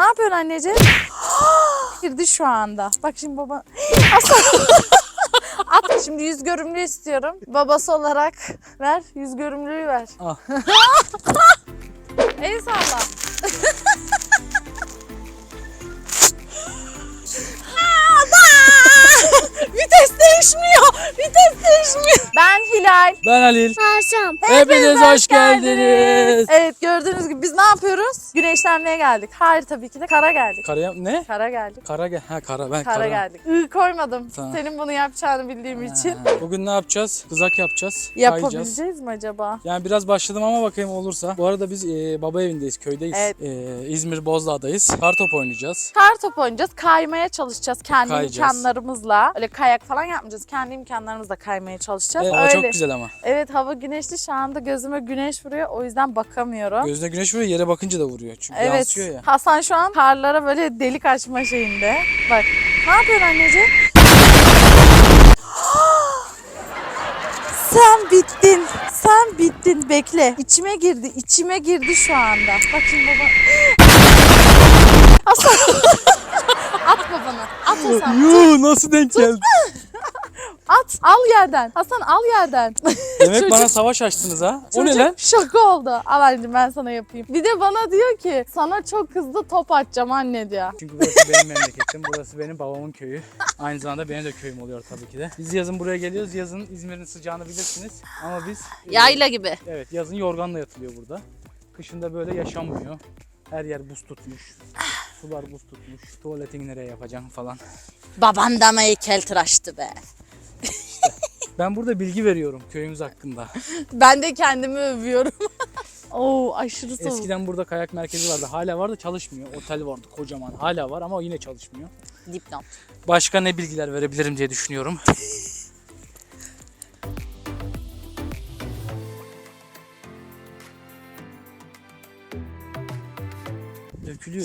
Ne yapıyorsun anneciğim? Girdi şu anda. Bak şimdi baba. Aslan. At şimdi yüz görümlü istiyorum. Babası olarak ver. Yüz görümlüyü ver. Al. El salla. Hilal. Ben Halil. Haşam. Hepiniz hoş geldiniz. Evet gördüğünüz gibi biz ne yapıyoruz? Güneşlenmeye geldik. Hayır tabii ki de kara geldik. Karaya ne? Kara geldik. Kara gel. Ha kara ben Kara, kara. geldik. I koymadım. Tamam. Senin bunu yapacağını bildiğim için. Ha, Bugün ne yapacağız? Kızak yapacağız. Kayacağız. Yapabileceğiz mi acaba? Yani biraz başladım ama bakayım olursa. Bu arada biz e, baba evindeyiz, köydeyiz. Evet. E, İzmir Bozdağ'dayız. Kartop oynayacağız. Kar top oynayacağız. Kaymaya çalışacağız kendi Kayacağız. imkanlarımızla. Öyle kayak falan yapmayacağız. Kendi imkanlarımızla kaymaya çalışacağız. E, hava Öyle. Çok güzel ama. Evet hava güneşli. Şu anda gözüme güneş vuruyor. O yüzden bakamıyorum. Gözüne güneş vuruyor, yere bakınca da vuruyor. Çünkü Evet. yansıyor ya. Hasan şu an karlara böyle delik açma şeyinde. Bak. Ne yapıyorsun anneciğim? Sen bittin. Sen bittin. Bekle. İçime girdi. içime girdi şu anda. Bak şimdi baba. Hasan. At babana. At Hasan. Yuh nasıl denk geldi? Al yerden. Hasan al yerden. Demek Çocuk- bana savaş açtınız ha? O ne Çocuk lan? Şaka oldu. Al anneciğim ben sana yapayım. Bir de bana diyor ki sana çok hızlı top atacağım anne diyor. Çünkü burası benim memleketim. Burası benim babamın köyü. Aynı zamanda benim de köyüm oluyor tabii ki de. Biz yazın buraya geliyoruz. Yazın İzmir'in sıcağını bilirsiniz. Ama biz... e, Yayla gibi. Evet yazın yorganla yatılıyor burada. Kışında böyle yaşanmıyor. Her yer buz tutmuş. Sular buz tutmuş. Tuvaletini nereye yapacaksın falan. Baban da mı heykel tıraştı be. Ben burada bilgi veriyorum köyümüz hakkında. Ben de kendimi övüyorum. Oo aşırı soğuk. Eskiden burada kayak merkezi vardı. Hala var da çalışmıyor. Otel vardı kocaman. Hala var ama yine çalışmıyor. Dipnot. Başka ne bilgiler verebilirim diye düşünüyorum.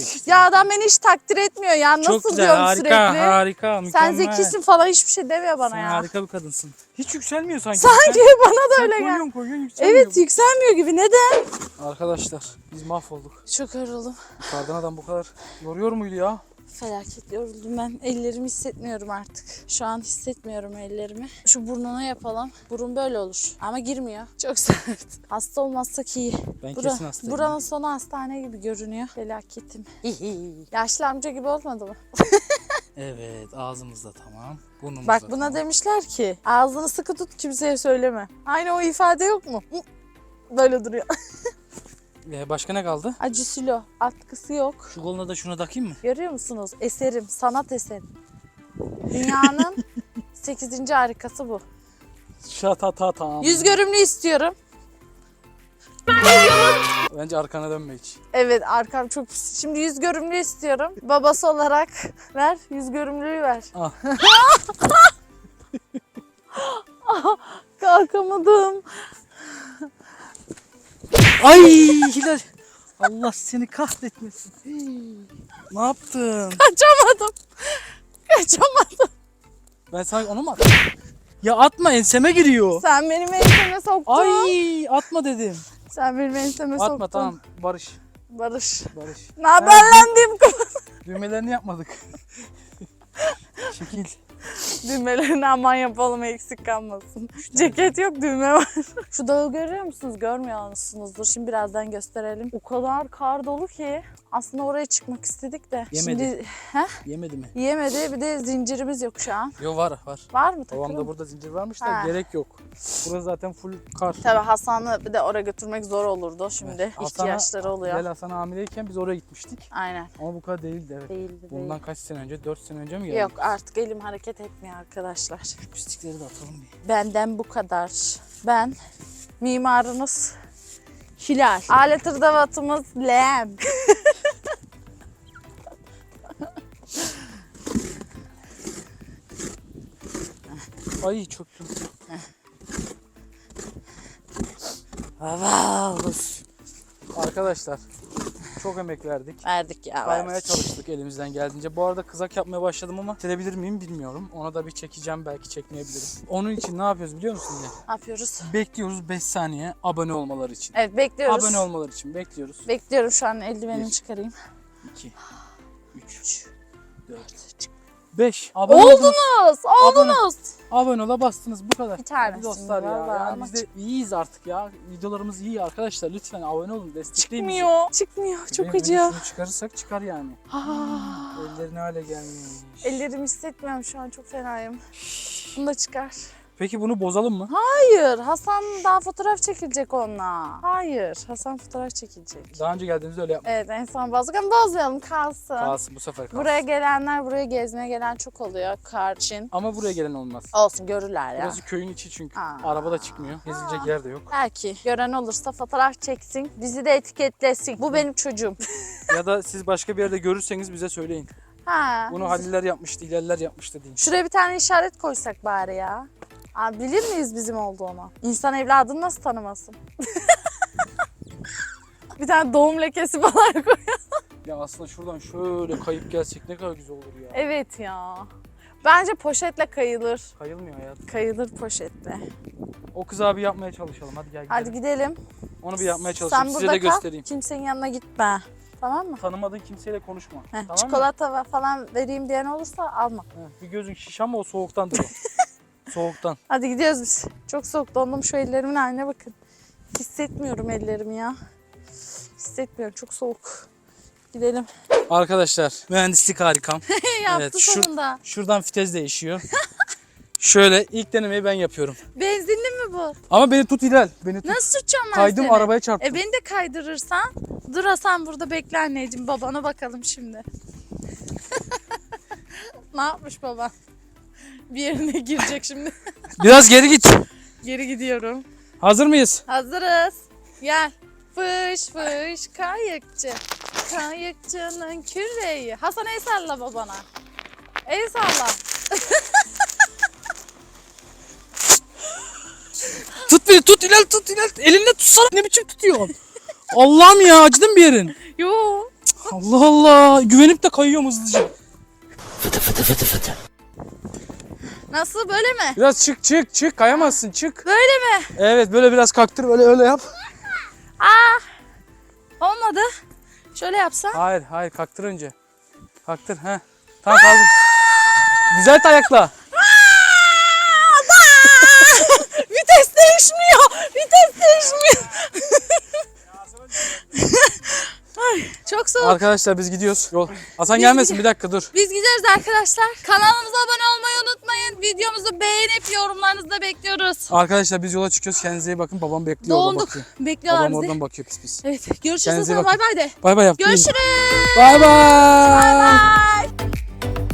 İşte. Ya adam beni hiç takdir etmiyor ya. Nasıl Çok güzel, diyorum harika, sürekli. harika, Sen mükemmel. zekisin falan hiçbir şey demiyor bana Sen ya. harika bir kadınsın. Hiç yükselmiyor sanki. Sanki bana da sen öyle gel. koyuyorsun, koyuyorsun, yükselmiyor. Evet yükselmiyor gibi. Neden? Arkadaşlar biz mahvolduk. Çok yoruldum. Kardan adam bu kadar yoruyor muydu ya? Felaket yoruldum ben. Ellerimi hissetmiyorum artık. Şu an hissetmiyorum ellerimi. Şu burnuna yapalım. Burun böyle olur. Ama girmiyor. Çok sert. Hasta olmazsak iyi. Ben Bura, kesin hastayım. buranın sonu hastane gibi görünüyor. Felaketim. Yaşlı amca gibi olmadı mı? Evet ağzımızda tamam. Burnumuzda Bak buna tamam. demişler ki ağzını sıkı tut kimseye söyleme. Aynı o ifade yok mu? Böyle duruyor. Ee, başka ne kaldı? Acısilo. Atkısı yok. Şu koluna da şunu takayım mı? Görüyor musunuz? Eserim, sanat eserim. Dünyanın 8. harikası bu. Şatatatam. Yüz görümlü istiyorum. Bence arkana dönme hiç. Evet arkam çok pis. Şimdi yüz görümlü istiyorum. Babası olarak ver. Yüz görümlüyü ver. Al. Kalkamadım. Ay Hilal. Allah seni kahretmesin. ne yaptın? Kaçamadım. Kaçamadım. Ben sana onu mu attım? Ya atma enseme giriyor. Sen benim enseme soktun. Ay atma dedim. Sen benim enseme soktun. Atma tamam Barış. Barış. Barış. Ne haberlendim kız? Düğmelerini yapmadık. Şekil. Düğmelerini aman yapalım eksik kalmasın. Ceket yok düğme var. Şu dağı görüyor musunuz? Görmüyor musunuzdur? Şimdi birazdan gösterelim. O kadar kar dolu ki aslında oraya çıkmak istedik de. Yemedi. Şimdi Heh, Yemedi mi? yemedi. Bir de zincirimiz yok şu an. Yo var var. Var mı takılı? Babamda burada zincir varmış da gerek yok. Burası zaten full kar. Tabii Hasan'ı bir de oraya götürmek zor olurdu şimdi. Hasan'a- ihtiyaçları oluyor. Bilal Hasan hamileyken biz oraya gitmiştik. Aynen. Ama bu kadar değildi evet. Değildi değil. Bundan kaç sene önce? 4 sene önce mi geldik? Yok artık elim hareket etmiyor arkadaşlar. Pislikleri de atalım bir. Benden bu kadar. Ben mimarınız Hilal. Alet hırdavatımız Lem. Ay çöktüm. Arkadaşlar çok emek verdik. Verdik ya Kaymaya verdik. çalıştık elimizden geldiğince. Bu arada kızak yapmaya başladım ama çekebilir miyim bilmiyorum. Ona da bir çekeceğim belki çekmeyebilirim. Onun için ne yapıyoruz biliyor musun? Ne yapıyoruz? Bekliyoruz 5 saniye abone olmaları için. Evet bekliyoruz. Abone olmaları için bekliyoruz. Bekliyorum şu an eldivenimi çıkarayım. 2 3, 4, 5. Abone oldunuz. Oldunuz, oldunuz. Abone ola bastınız bu kadar. Tanesini Hadi dostlar ya. vallahi Yani ama biz de iyiyiz artık ya. Videolarımız iyi arkadaşlar. Lütfen abone olun. Destekleyin bizi. Çıkmıyor, çıkmıyor. Çok acıyor. benim Şunu çıkarırsak çıkar yani. Ah, Elleri ne hale gelmiş. ellerimi hissetmiyorum şu an çok fenayım. Bunu da çıkar. Peki bunu bozalım mı? Hayır, Hasan daha fotoğraf çekilecek onunla. Hayır, Hasan fotoğraf çekilecek. Daha önce geldiğimizde öyle yapmadık. Evet, en son bozdık ama bozmayalım kalsın. Kalsın bu sefer kalsın. Buraya gelenler, buraya gezmeye gelen çok oluyor kar için. Ama buraya gelen olmaz. Olsun görürler ya. Burası köyün içi çünkü. Aa. Araba da çıkmıyor. Gezilecek yer de yok. Belki gören olursa fotoğraf çeksin, bizi de etiketlesin. Bu benim çocuğum. ya da siz başka bir yerde görürseniz bize söyleyin. Ha. Bunu Haliller yapmıştı, Hilaller yapmıştı deyin. Şuraya bir tane işaret koysak bari ya. Abi bilir miyiz bizim olduğunu? İnsan evladını nasıl tanımasın? bir tane doğum lekesi falan koy. Ya aslında şuradan şöyle kayıp gelsek ne kadar güzel olur ya. Evet ya. Bence poşetle kayılır. Kayılmıyor hayat. Kayılır poşetle. O kız abi yapmaya çalışalım. Hadi gel gidelim. Hadi gidelim. Onu bir yapmaya Sen çalışalım. Size burada de kal. göstereyim. Kimsenin yanına gitme. Tamam mı? Tanımadığın kimseyle konuşma. Heh, tamam mı? çikolata falan vereyim diyen olursa alma. Heh, bir gözün şiş ama o soğuktandır o. Soğuktan. Hadi gidiyoruz biz. Çok soğuk dondum şu ellerimin haline bakın. Hissetmiyorum ellerimi ya. Hissetmiyorum çok soğuk. Gidelim. Arkadaşlar mühendislik harikam. Yaptı Evet, sonunda. Şuradan vites değişiyor. Şöyle ilk denemeyi ben yapıyorum. Benzinli mi bu? Ama beni tut Hilal. Beni tut. Nasıl tutacağım ben Kaydım seni? arabaya çarptım. E beni de kaydırırsan. Dur Hasan burada bekle anneciğim. Babana bakalım şimdi. ne yapmış baba? Bir yerine girecek şimdi. Biraz geri git. Geri gidiyorum. Hazır mıyız? Hazırız. Gel. Fış fış kayıkçı. Kayıkçının küreği. Hasan el salla babana. El salla. Tut beni tut Hilal tut Hilal. Elinle tutsana. Ne biçim tutuyorsun? Allah'ım ya acıdı mı bir yerin? Yo. Allah Allah. Güvenip de kayıyorum hızlıca. Nasıl böyle mi? Biraz çık çık çık. Kayamazsın çık. Böyle mi? Evet böyle biraz kaktır böyle öyle yap. Olmadı. Şöyle yapsan. Hayır hayır kaktır önce. Kaktır he. Tamam kaldır. Düzelt ayakla. Çok soğuk. Arkadaşlar biz gidiyoruz. Yol. Hasan Biz gelmesin bir dakika dur. Biz gidiyoruz arkadaşlar. Kanalımıza abone olmayı unutmayın. Videomuzu beğenip yorumlarınızı da bekliyoruz. Arkadaşlar biz yola çıkıyoruz. Kendinize iyi bakın. Babam bekliyor. orada Donduk. bakıyor. Bekliyorlar Babam bizi. oradan bakıyor pis pis. Evet. Görüşürüz. Kendinize Hasan. bakın. Bay bay de. Bay bay yap. Görüşürüz. Bay bay.